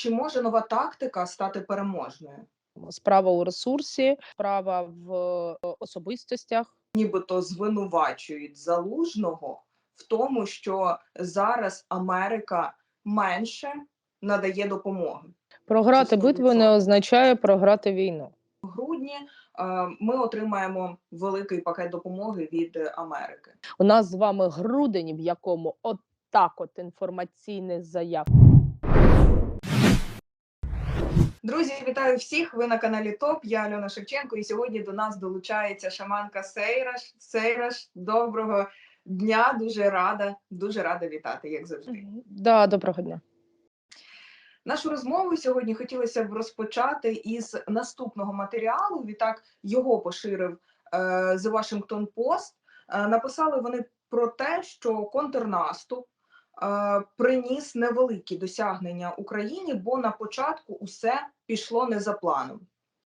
Чи може нова тактика стати переможною? Справа у ресурсі, справа в е, особистостях. Нібито звинувачують залужного в тому, що зараз Америка менше надає допомоги. Програти битву не означає програти війну. В грудні е, ми отримаємо великий пакет допомоги від Америки. У нас з вами грудень, в якому отак от інформаційний заяв. Друзі, вітаю всіх! Ви на каналі ТОП. Я Альона Шевченко, і сьогодні до нас долучається шаманка Сейраш. Сейраш, доброго дня! Дуже рада, дуже рада вітати, як завжди. Да, доброго дня. Нашу розмову сьогодні хотілося б розпочати із наступного матеріалу. Відтак його поширив е, The Washington Post. Е, написали вони про те, що контрнаступ приніс невеликі досягнення Україні, бо на початку усе пішло не за планом.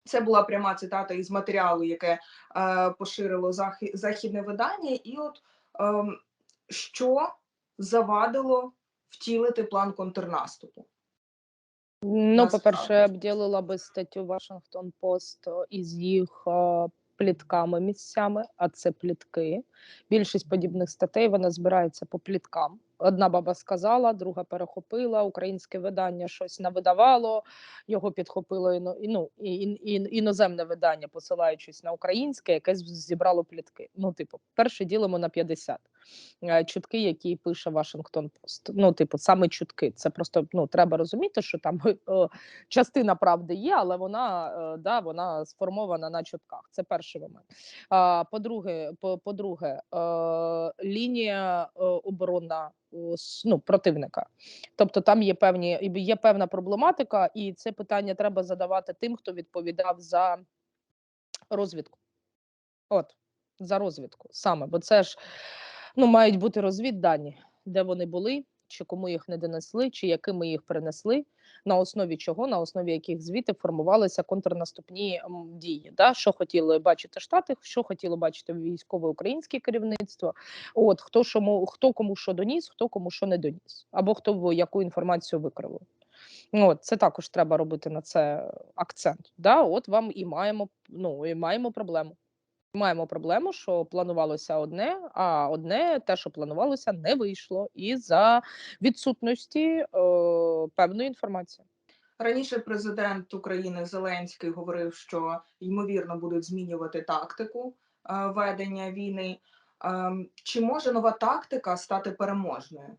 Це була пряма цитата із матеріалу, яке е, поширило західне видання, і от ем, що завадило втілити план контрнаступу. Ну, по-перше, я б ділила би статтю Washington Post із їх е, плітками місцями, а це плітки. Більшість подібних статей вона збирається по пліткам. Одна баба сказала, друга перехопила, українське видання щось навидавало, його підхопило іно, ну, і, і, іноземне видання, посилаючись на українське, яке зібрало плітки. Ну, типу, перше ділимо на 50. Е, Чутки, які пише Washington Post. Ну, типу, саме чутки. Це просто ну, треба розуміти, що там е, частина правди є, але вона, е, да, вона сформована на чутках. Це перший момент. По-друге, по- по-друге, лінія оборонна ну, противника. Тобто там є певні є певна проблематика, і це питання треба задавати тим, хто відповідав за розвідку. От, за розвідку саме, бо це ж ну, мають бути розвіддані, де вони були, чи кому їх не донесли, чи якими їх принесли, на основі чого, на основі яких звідти формувалися контрнаступні дії. Да? Що хотіли бачити Штати, що хотіло бачити військове українське керівництво. От хто шому, хто кому що доніс, хто кому що не доніс, або хто яку інформацію викривив. От, це також треба робити на це акцент. Да? От вам і маємо, ну, і маємо проблему. Маємо проблему, що планувалося одне, а одне, те, що планувалося, не вийшло із-за відсутності е, певної інформації. Раніше президент України Зеленський говорив, що ймовірно будуть змінювати тактику е, ведення війни. Ем, Чи може нова тактика стати переможною?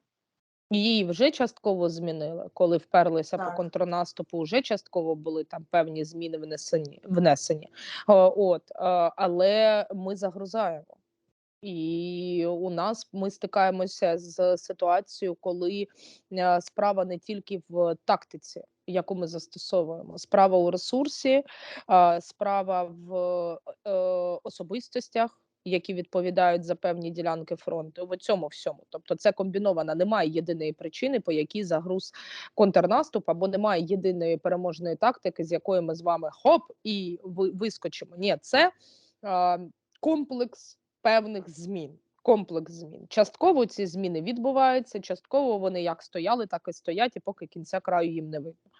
Її вже частково змінили, коли вперлися Так. по контрнаступу. Вже частково були там певні зміни внесені. внесені. О, от, але ми загрузаємо. І у нас ми стикаємося з ситуацією, коли справа не тільки в тактиці, яку ми застосовуємо, справа у ресурсі, справа в е, особистостях, які відповідають за певні ділянки фронту. В цьому всьому. Тобто, це комбінована. Немає єдиної причини, по якій загруз контрнаступ, або немає єдиної переможної тактики, з якої ми з вами хоп і вискочимо. Ні, це е, комплекс певних змін. Комплекс змін. Частково ці зміни відбуваються, частково вони як стояли, так і стоять, і поки кінця краю їм не видно.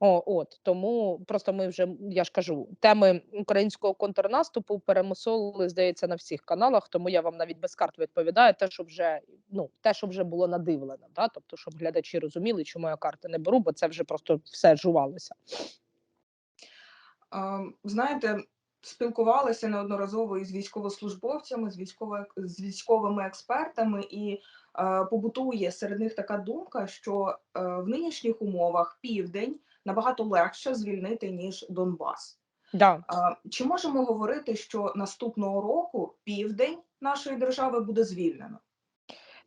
О, от тому просто ми вже я ж кажу, теми українського контрнаступу перемусолили, здається, на всіх каналах. Тому я вам навіть без карт відповідаю, те, що вже ну те, що вже було надивлено, да? тобто, щоб глядачі розуміли, чому я карти не беру, бо це вже просто все жувалося. Знаєте, спілкувалися неодноразово із військовослужбовцями, з військово з військовими експертами, і е, побутує серед них така думка, що е, в нинішніх умовах південь набагато легше звільнити ніж Донбас. Да. Чи можемо говорити, що наступного року південь нашої держави буде звільнено?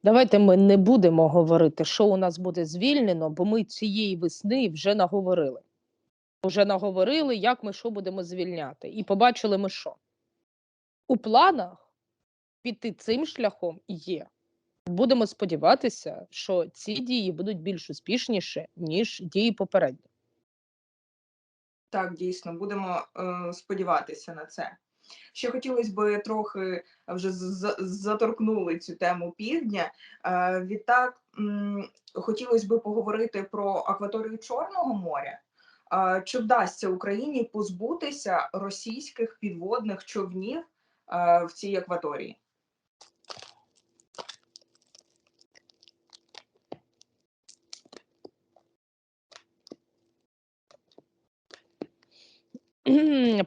Давайте ми не будемо говорити, що у нас буде звільнено, бо ми цієї весни вже наговорили. Вже наговорили, як ми що будемо звільняти. І побачили ми що. У планах піти цим шляхом є. Будемо сподіватися, що ці дії будуть більш успішніші, ніж дії попередні. Так, дійсно, будемо е, сподіватися на це. Ще хотілося би трохи вже заторкнули цю тему півдня. Е, Відтак м, хотілося би поговорити про акваторію Чорного моря. Е, Чи вдасться Україні позбутися російських підводних човнів е, в цій акваторії?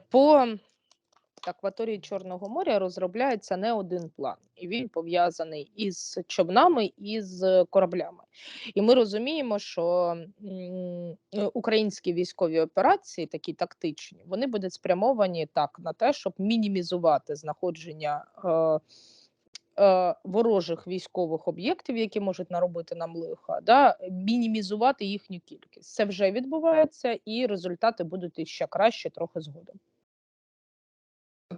По акваторії Чорного моря розробляється не один план, і він пов'язаний із човнами і з кораблями. І ми розуміємо, що е, українські військові операції, такі тактичні, вони будуть спрямовані так на те, щоб мінімізувати знаходження. Е, е, Ворожих військових об'єктів, які можуть наробити нам лиха, да, мінімізувати їхню кількість. Це вже відбувається, і результати будуть іще краще трохи згодом.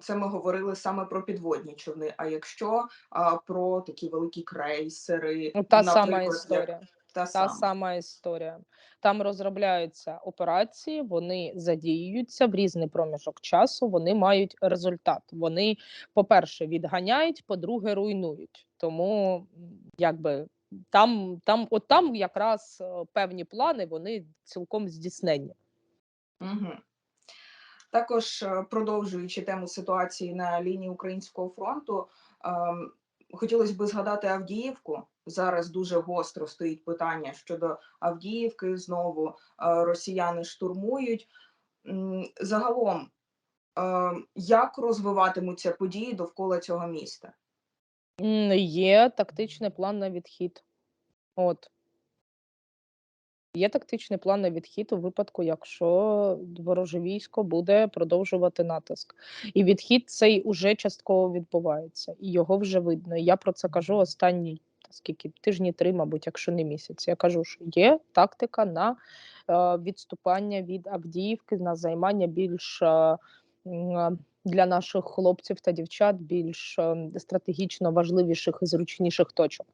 Це ми говорили саме про підводні човни. А якщо а, про такі великі крейсери, Ну, Та сама історія. Та сама. сама історія. Там розробляються операції, вони задіюються в різний проміжок часу. Вони мають результат. Вони, по-перше, відганяють, по-друге, руйнують. Тому якби там, там, от там якраз е, певні плани вони цілком здійснені. Угу. Також е, продовжуючи тему ситуації на лінії українського фронту, ем, хотілося б згадати Авдіївку. Зараз дуже гостро стоїть питання щодо Авдіївки. Знову е, росіяни штурмують. Загалом, е, як розвиватимуться події довкола цього міста? Є тактичний план на відхід. От. Є тактичний план на відхід у випадку, якщо вороже військо буде продовжувати натиск. І відхід цей уже частково відбувається, і його вже видно. Я про це кажу останні та скільки тижні три, мабуть, якщо не місяць. Я кажу, що є тактика на е, відступання від Авдіївки, на займання більш е, для наших хлопців та дівчат більш е, стратегічно важливіших і зручніших точок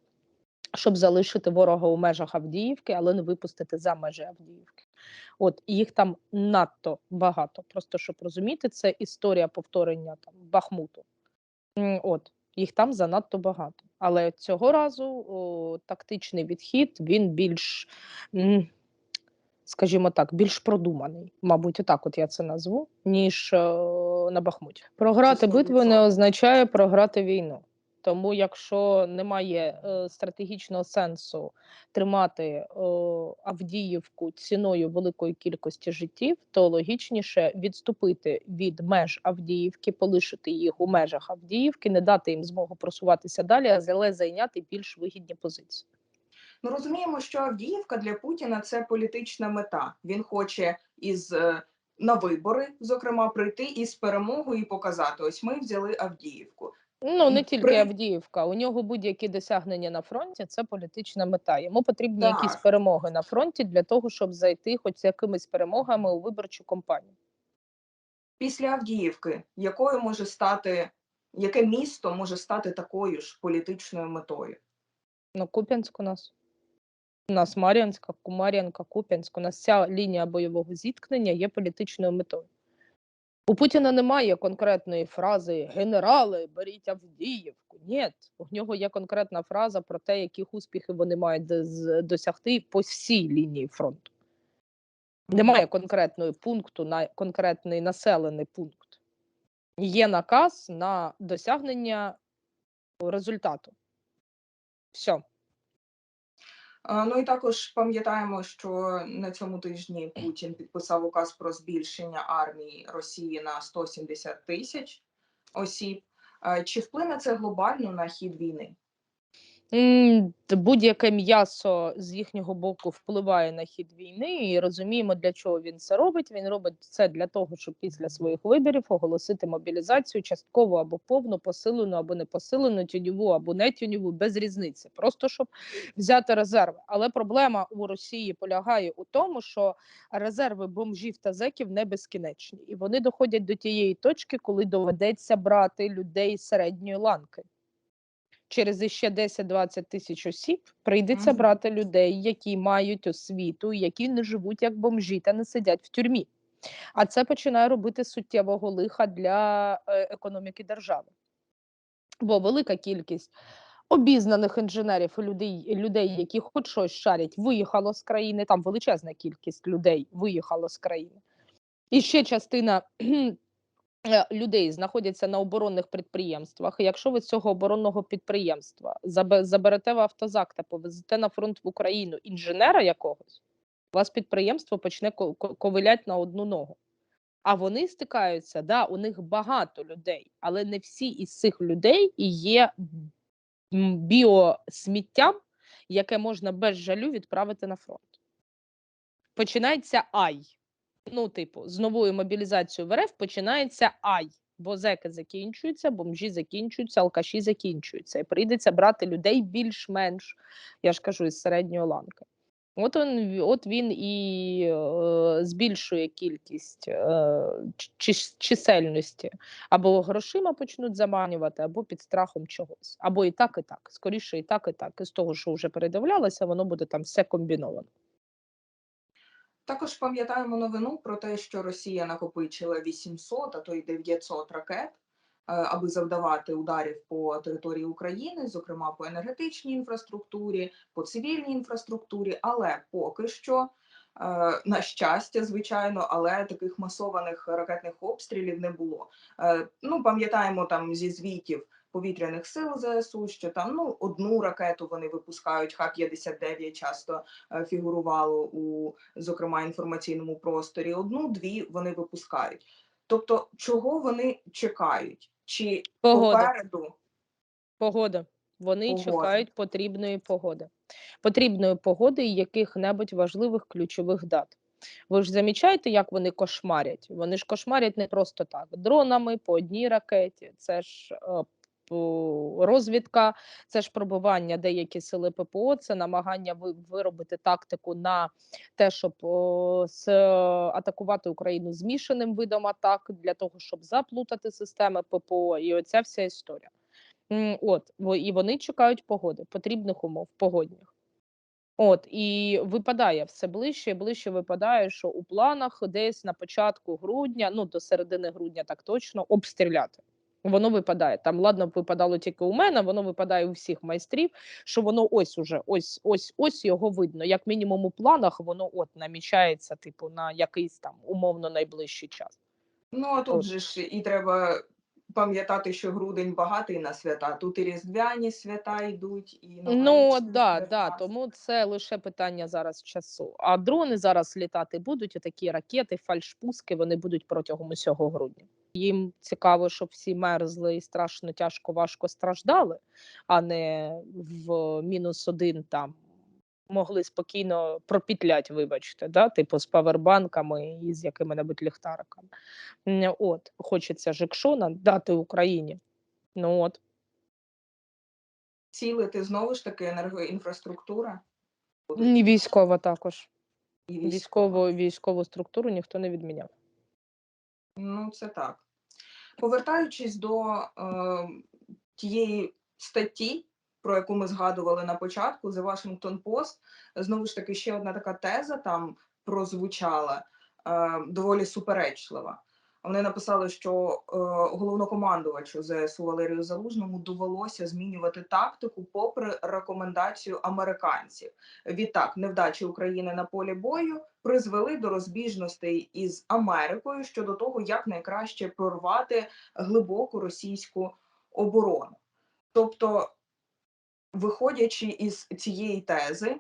щоб залишити ворога у межах Авдіївки, але не випустити за межі Авдіївки. От їх там надто багато. Просто щоб розуміти, це історія повторення там Бахмуту. От їх там занадто багато. Але цього разу о, тактичний відхід він більш, скажімо так, більш продуманий. Мабуть, отак от я це назву, ніж о, на Бахмуті. Програти битву не означає програти війну. Тому, якщо немає е, стратегічного сенсу тримати е, Авдіївку ціною великої кількості життів, то логічніше відступити від меж Авдіївки, полишити їх у межах Авдіївки, не дати їм змогу просуватися далі, але зайняти більш вигідні позиції. Ну розуміємо, що Авдіївка для Путіна це політична мета. Він хоче із е, на вибори, зокрема, прийти із перемогою і показати: ось ми взяли Авдіївку. Ну не тільки при- Авдіївка, у нього будь-які досягнення на фронті це політична мета. Йому потрібні якісь перемоги на фронті для того, щоб зайти хоч з якимись перемогами у виборчу кампанію. Після Авдіївки, якою може стати, яке місто може стати такою ж політичною метою? Ну, Куп'янськ у нас. У нас Мар'янська, Кумар'янка, Куп'янськ. У нас ця лінія бойового зіткнення є політичною метою. У Путіна немає конкретної фрази Генерали, беріть Авдіївку. Ні, у нього є конкретна фраза про те, яких успіхів вони мають досягти по всій лінії фронту. Немає конкретного пункту на конкретний населений пункт. Є наказ на досягнення результату. Все. Ну і також пам'ятаємо, що на цьому тижні Путін підписав указ про збільшення армії Росії на 170 тисяч осіб. Чи вплине це глобально на хід війни? Будь-яке м'ясо з їхнього боку впливає на хід війни, і розуміємо, для чого він це робить. Він робить це для того, щоб після своїх виборів оголосити мобілізацію частково або повну, посилену або не посилену, тюньову або не тюньову, без різниці. Просто щоб взяти резерви. Але проблема у Росії полягає у тому, що резерви бомжів та зеків не безкінечні, і вони доходять до тієї точки, коли доведеться брати людей середньої ланки через іще 10-20 тисяч осіб прийдеться Мгм. брати людей, які мають освіту, які не живуть як бомжі та не сидять в тюрмі. А це починає робити суттєвого лиха для е, економіки держави. Бо велика кількість обізнаних інженерів і людей, людей, які хоч щось шарять, виїхало з країни. Там величезна кількість людей виїхало з країни. І ще частина людей знаходяться на оборонних підприємствах. Якщо ви цього оборонного підприємства заберете в автозак та повезете на фронт в Україну інженера якогось, у вас підприємство почне ко- ко- ковилять на одну ногу. А вони стикаються, да, у них багато людей, але не всі із цих людей і є біосміттям, яке можна без жалю відправити на фронт. Починається ай. Ну, типу, з новою мобілізацією в РФ починається ай. Бо зеки закінчуються, бомжі закінчуються, алкаші закінчуються. І прийдеться брати людей більш-менш, я ж кажу, із середньої ланки. От він, от він і е, збільшує кількість е, чисельності. Або грошима почнуть заманювати, або під страхом чогось. Або і так, і так. Скоріше, і так, і так. І з того, що вже передивлялося, воно буде там все комбіновано. Також пам'ятаємо новину про те, що Росія накопичила 800, а то й 900 ракет, е, аби завдавати ударів по території України, зокрема по енергетичній інфраструктурі, по цивільній інфраструктурі. Але поки що, е, на щастя, звичайно, але таких масованих ракетних обстрілів не було. Е, Ну, пам'ятаємо там зі звітів. Повітряних сил ЗСУ, що там ну одну ракету вони випускають. Х-59 часто е, фігурувало у зокрема інформаційному просторі. Одну-дві вони випускають. Тобто, чого вони чекають? Чи Погода. попереду Погода. Вони Погода. чекають потрібної погоди. Потрібної погоди і яких-небудь важливих ключових дат. Ви ж замічаєте, як вони кошмарять? Вони ж кошмарять не просто так. Дронами по одній ракеті. Це ж е, розвідка, це ж пробування деякі сили ППО, це намагання виробити тактику на те, щоб атакувати Україну змішаним видом атак для того, щоб заплутати системи ППО. І оця вся історія. От, і вони чекають погоди, потрібних умов, погодних. От, і випадає все ближче і ближче випадає, що у планах десь на початку грудня, ну до середини грудня так точно, обстріляти. Воно випадає. Там, ладно, випадало тільки у мене, воно випадає у всіх майстрів, що воно ось уже, ось, ось, ось його видно. Як мінімум у планах, воно от намічається, типу, на якийсь там умовно найближчий час. ну а тут От. же ж і треба пам'ятати, що грудень багатий на свята. Тут і різдвяні свята йдуть, і Ну да, свята. да, тому це лише питання зараз часу. А дрони зараз літати будуть, такі ракети, фальшпуски, вони будуть протягом усього грудня. Їм цікаво, щоб всі мерзли і страшно тяжко, важко страждали, а не в мінус один там могли спокійно пропітлять, вибачте, да? типу з павербанками і з якими-небудь ліхтариками. От, хочеться Жекшона дати Україні. Ну от. Цілити знову ж таки енергоінфраструктура І військова також. і. Військову військову структуру ніхто не відміняв. Ну, це так. Повертаючись до е, тієї статті, про яку ми згадували на початку, The Washington Post, знову ж таки, ще одна така теза там прозвучала, е, доволі суперечлива. Вони написали, що е, головнокомандувачу ЗСУ Валерію Залужному довелося змінювати тактику попри рекомендацію американців. Відтак, невдачі України на полі бою призвели до розбіжностей із Америкою щодо того, як найкраще прорвати глибоку російську оборону. Тобто, виходячи із цієї тези,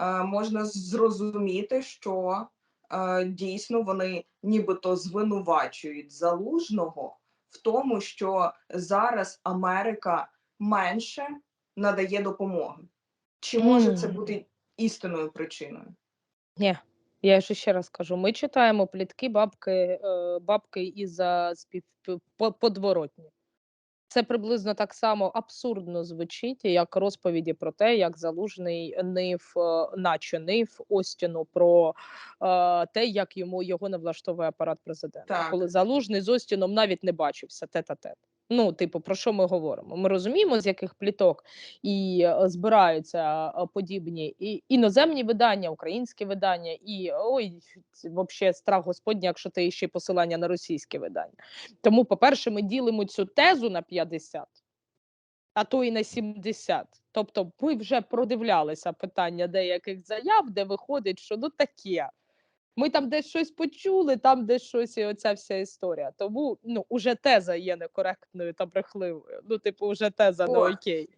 е, можна зрозуміти, що е, дійсно вони нібито звинувачують залужного в тому, що зараз Америка менше надає допомоги. Чи може це бути істинною причиною? Ні, я ще раз кажу: ми читаємо плітки бабки, е, бабки із за спів подворотні. Це приблизно так само абсурдно звучить, як розповіді про те, як залужний нив, е, наче нив Остіну про е, те, як йому його не влаштовує апарат президента. Так. Коли залужний з Остіном навіть не бачився тет-а-тет. Ну, типу, про що ми говоримо? Ми розуміємо, з яких пліток і е, збираються е, подібні і іноземні видання, українські видання, і ой, взагалі страх Господній, якщо ти ще й посилання на російське видання. Тому, по-перше, ми ділимо цю тезу на 50, а то і на 70. Тобто, ми вже продивлялися питання деяких заяв, де виходить, що ну таке. Ми там десь щось почули, там десь щось, і оця вся історія. Тому ну, уже теза є некоректною та брехливою. Ну, типу, вже теза не окей.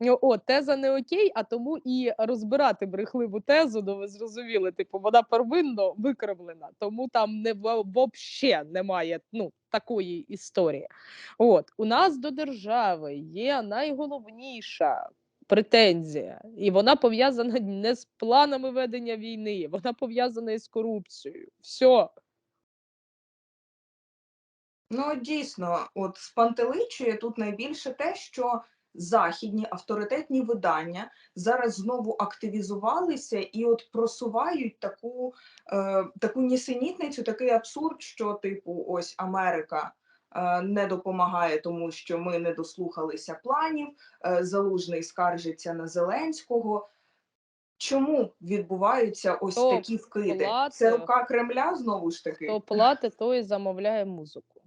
Ну, О, теза не окей, а тому і розбирати брехливу тезу, ну ви зрозуміли, типу, вона первинно викривлена, тому там не взагалі немає ну, такої історії. От у нас до держави є найголовніша претензія, і вона пов'язана не з планами ведення війни, вона пов'язана із корупцією. Все. Ну, дійсно, от спантеличує тут найбільше те, що західні авторитетні видання зараз знову активізувалися і от просувають таку, е, таку нісенітницю, такий абсурд, що типу, ось Америка. Е, Не допомагає, тому що ми не дослухалися планів. е, Залужний скаржиться на Зеленського. Чому відбуваються ось Хто такі вкиди? платить? Це рука Кремля знову ж таки. Хто платить, той і замовляє музику.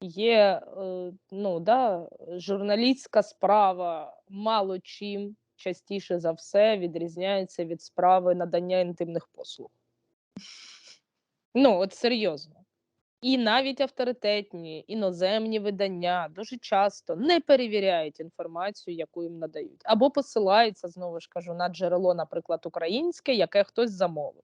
Є е, ну, да, журналістська справа мало чим частіше за все відрізняється від справи надання інтимних послуг. Ну, от серйозно. І навіть авторитетні іноземні видання дуже часто не перевіряють інформацію, яку їм надають, або посилаються знову ж кажу на джерело, наприклад, українське, яке хтось замовив.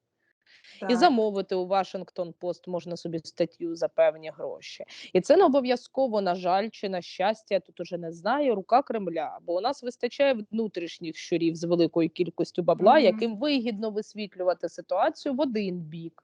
І замовити у Вашингтон Пост можна собі статтю за певні гроші. І це не обов'язково, на жаль, чи на щастя, я тут уже не знаю, рука Кремля. Бо у нас вистачає внутрішніх щурів з великою кількістю бабла, Мгм. яким вигідно висвітлювати ситуацію в один бік.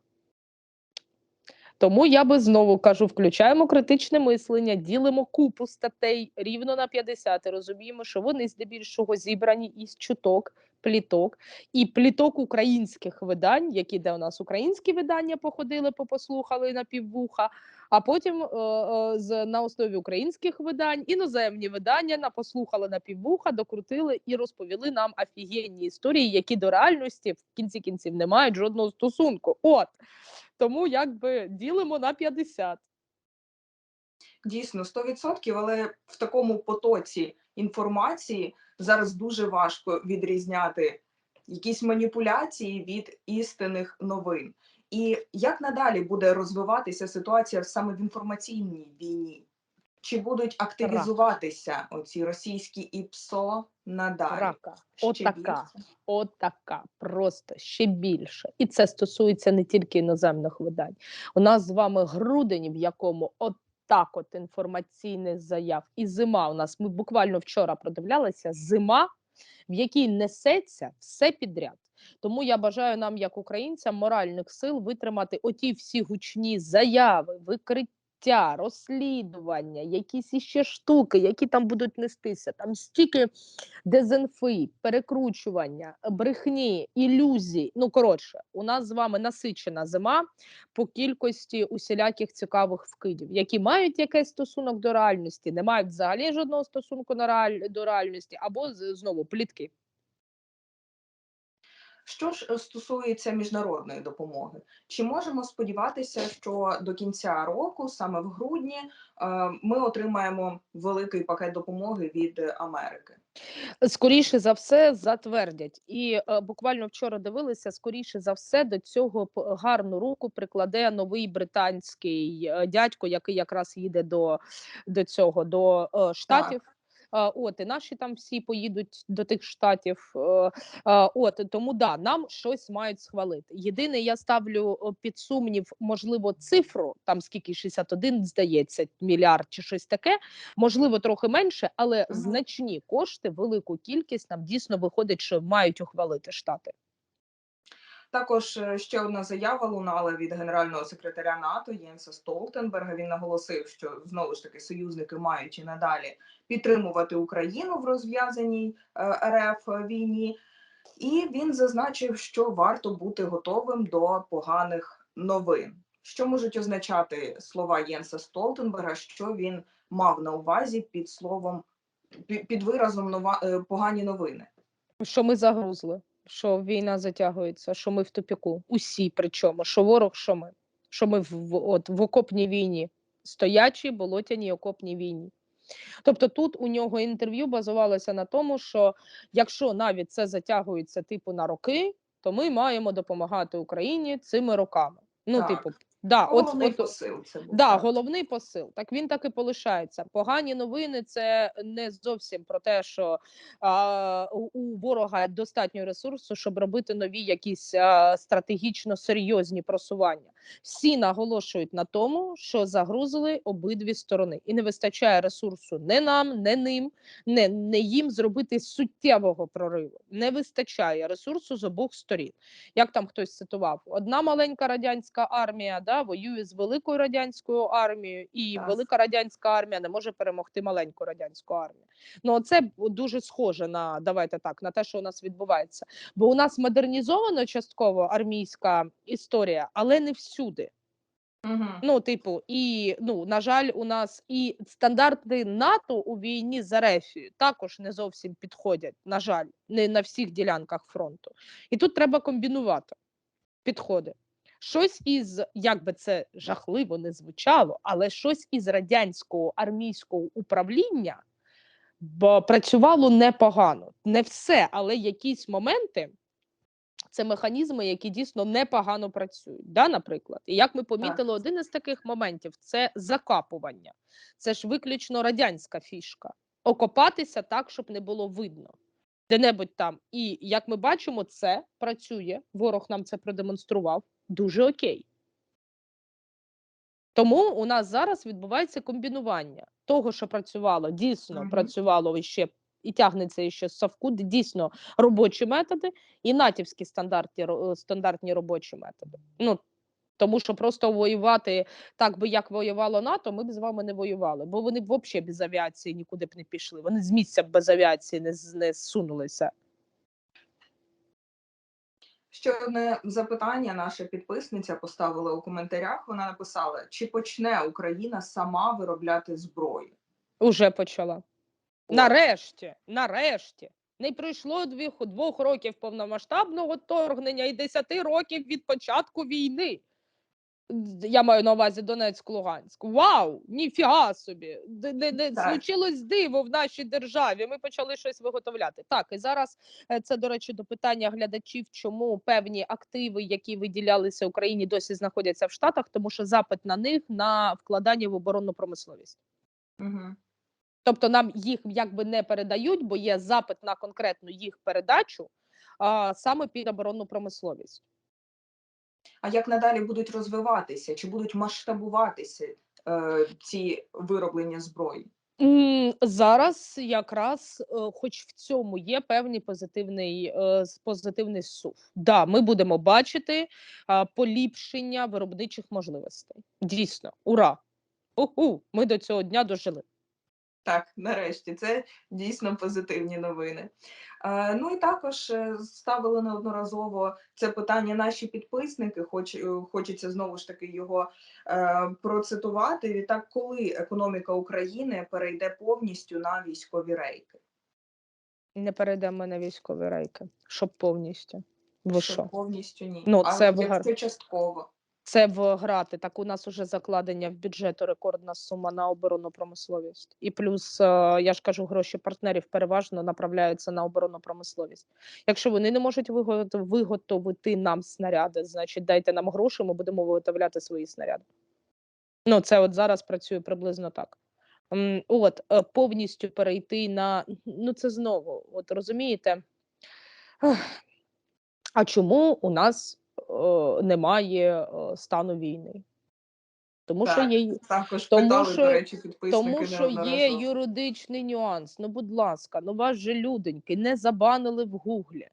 Тому я би знову кажу: включаємо критичне мислення, ділимо купу статей рівно на 50 розуміємо, що вони здебільшого зібрані із чуток, пліток і пліток українських видань, які де у нас українські видання походили, попослухали на піввуха, а потім е, е, з на основі українських видань іноземні видання на послухали на піввуха, докрутили і розповіли нам офігенні історії, які до реальності в кінці кінців не мають жодного стосунку. От тому якби ділимо на 50. Дійсно, 100%, але в такому потоці інформації зараз дуже важко відрізняти якісь маніпуляції від істинних новин. І як надалі буде розвиватися ситуація саме в інформаційній війні? Чи будуть активізуватися оці російські ІПСО надалі? Рака. Отака. Отака, просто ще більше. І це стосується не тільки іноземних видань. У нас з вами грудень, в якому от так от інформаційних заяв, і зима. У нас ми буквально вчора продивлялися зима, в якій несеться все підряд. Тому я бажаю нам, як українцям, моральних сил витримати оті всі гучні заяви, викриття, розслідування, якісь іще штуки, які там будуть нестися. Там стільки дезінфи, перекручування, брехні, ілюзій. Ну коротше, у нас з вами насичена зима по кількості усіляких цікавих вкидів, які мають якийсь стосунок до реальності, не мають взагалі жодного стосунку на реаль... до реальності, або знову плітки. Що ж е, стосується міжнародної допомоги, чи можемо сподіватися, що до кінця року, саме в грудні, е, ми отримаємо великий пакет допомоги від Америки? Скоріше за все затвердять. І е, буквально вчора дивилися, скоріше за все до цього гарну руку прикладе новий британський дядько, який якраз їде до, до цього до штатів. Е, От і наші там всі поїдуть до тих штатів. е, От тому да, нам щось мають схвалити. Єдине, я ставлю під сумнів, можливо, цифру там скільки 61, здається, мільярд чи щось таке. Можливо, трохи менше, але значні кошти, велику кількість нам дійсно виходить, що мають ухвалити штати. Також е, ще одна заява лунала від генерального секретаря НАТО Єнса Столтенберга. Він наголосив, що знову ж таки союзники мають і надалі підтримувати Україну в розв'язаній е, РФ війні, і він зазначив, що варто бути готовим до поганих новин. Що можуть означати слова Єнса Столтенберга, що він мав на увазі під словом під виразом нова е, погані новини? Що ми загрузли, що війна затягується, що ми в тупіку. Усі причому, що ворог, що ми. Що ми в, в, от, в окопній війні, стоячій болотяній окопній війні. Тобто тут у нього інтерв'ю базувалося на тому, що якщо навіть це затягується типу на роки, то ми маємо допомагати Україні цими роками. Ну, Так. типу, да, Головний от, посил це був. Да, головний посил. Так він так і полишається. Погані новини це не зовсім про те, що а, у, у ворога достатньо ресурсу, щоб робити нові якісь а, стратегічно серйозні просування. Всі наголошують на тому, що загрузили обидві сторони, і не вистачає ресурсу не нам, не ним, не, не їм зробити суттєвого прориву. Не вистачає ресурсу з обох сторін. Як там хтось цитував, одна маленька радянська армія да, воює з великою радянською армією, і Так. велика радянська армія не може перемогти маленьку радянську армію. Ну це дуже схоже на давайте так, на те, що у нас відбувається. Бо у нас модернізовано частково армійська історія, але не всюди. Мгм. Ну, типу, і ну на жаль, у нас і стандарти НАТО у війні з Арефією також не зовсім підходять. На жаль, не на всіх ділянках фронту. І тут треба комбінувати підходи. Щось із, як би це жахливо не звучало, але щось із радянського армійського управління бо працювало непогано. Не все, але якісь моменти це механізми, які дійсно непогано працюють. Да, наприклад, і як ми помітили, один із таких моментів це закапування. Це ж виключно радянська фішка. Окопатися так, щоб не було видно. Де-небудь там. І як ми бачимо, це працює. Ворог нам це продемонстрував. Дуже окей. Тому у нас зараз відбувається комбінування того, що працювало, дійсно Мгм. працювало іще і тягнеться іще з совку, де дійсно робочі методи і натівські стандартні, е, стандартні робочі методи. Ну, тому що просто воювати так би, як воювало НАТО, ми б з вами не воювали, бо вони б взагалі без авіації нікуди б не пішли. Вони з місця б без авіації не, не зсунулися. Ще одне запитання наша підписниця поставила у коментарях. Вона написала: чи почне Україна сама виробляти зброю? Уже почала. О, Нарешті, нарешті. Не пройшло двох, двох років повномасштабного вторгнення і 10 років від початку війни. Я маю на увазі Донецьк, Луганськ. Вау! Ніфіга собі! Не, не случилось диво в нашій державі. Ми почали щось виготовляти. Так, і зараз е, це, до речі, до питання глядачів, чому певні активи, які виділялися Україні, досі знаходяться в Штатах, тому що запит на них на вкладання в оборонну промисловість. Мгм. Тобто нам їх якби не передають, бо є запит на конкретну їх передачу а, саме під оборонну промисловість. А як надалі будуть розвиватися? Чи будуть масштабуватися е, ці вироблення зброї? Зараз якраз, е, хоч в цьому є певний позитивний, е, позитивний сув. Да, ми будемо бачити поліпшення виробничих можливостей. Дійсно, ура! Уху, ми до цього дня дожили. Так, нарешті, це дійсно позитивні новини. Е, ну і також е, ставили неодноразово це питання наші підписники. Хоч е, хочеться знову ж таки його е, процитувати. Відтак, коли економіка України перейде повністю на військові рейки? Не перейдемо на військові рейки, щоб повністю. Ви Що що? повністю ні. Ну, це в якщо гар- частково. Це в грати. Так у нас уже закладення в бюджету рекордна сума на оборонну промисловість. І плюс, е, я ж кажу, гроші партнерів переважно направляються на оборонну промисловість. Якщо вони не можуть виготовити, нам снаряди, значить дайте нам гроші, ми будемо виготовляти свої снаряди. Ну, це от зараз працює приблизно так. От е, повністю перейти на ну це знову, от розумієте. А чому у нас немає е, стану війни? Тому що є Також Тому питали, що- до речі, підписники тому що є юридичний нюанс. Ну, будь ласка, ну вас же люденьки не забанили в Гуглі.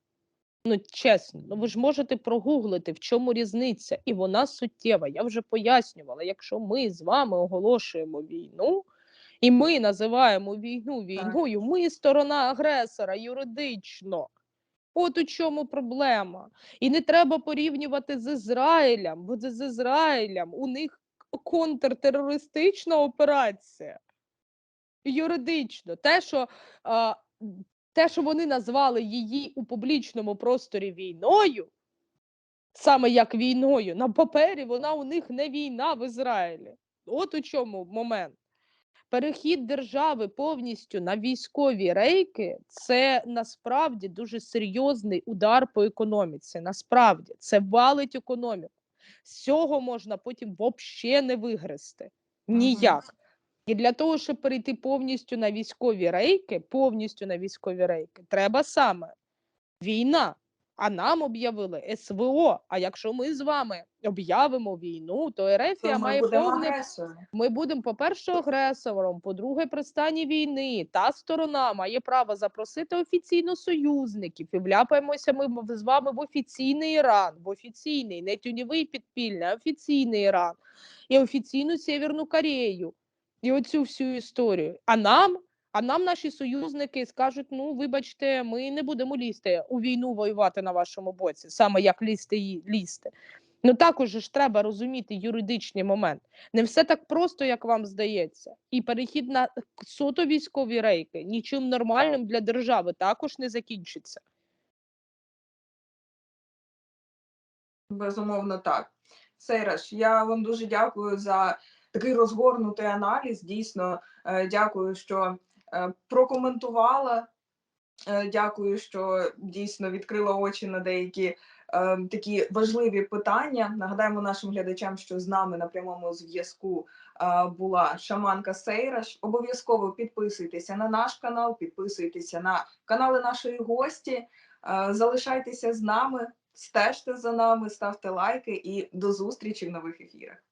Ну, чесно, ну ви ж можете прогуглити, в чому різниця, і вона суттєва. Я вже пояснювала, якщо ми з вами оголошуємо війну, і ми називаємо війну війною, ми сторона агресора юридично. От у чому проблема. І не треба порівнювати з Ізраїлем, бо з Ізраїлем у них контртерористична операція. Юридично, те, що, а, те, що вони назвали її у публічному просторі війною, саме як війною, на папері вона у них не війна в Ізраїлі. От у чому момент. Перехід держави повністю на військові рейки це насправді дуже серйозний удар по економіці. Насправді це валить економіку. З цього можна потім взагалі не вигрести. Ніяк. І для того, щоб перейти повністю на військові рейки, повністю на військові рейки, треба саме війна. А нам об'явили СВО. А якщо ми з вами об'явимо війну, то То Ерефія ми має повне ми будемо, по-перше, агресором, по-друге, при стані війни. Та сторона має право запросити офіційно союзників і вляпаємося ми з вами в офіційний Іран, в офіційний, не тюньовий підпільний, а офіційний Іран і офіційну Сєвєрну Корею. І оцю всю історію. А нам, а нам наші союзники скажуть: ну, вибачте, ми не будемо лізти у війну воювати на вашому боці, саме як лізти і лізти. Ну також ж треба розуміти юридичний момент. Не все так просто, як вам здається. І перехід на суто військові рейки нічим нормальним для держави також не закінчиться. Безумовно, так. Сейраш, я вам дуже дякую за такий розгорнутий аналіз. Дійсно, е, дякую, що прокоментувала. Е, Дякую, що дійсно відкрила очі на деякі е, такі важливі питання. Нагадаємо нашим глядачам, що з нами на прямому зв'язку е, була шаманка Сейраш. Обов'язково підписуйтеся на наш канал, підписуйтеся на канали нашої гості. Е, Залишайтеся з нами, стежте за нами, ставте лайки і до зустрічі в нових ефірах.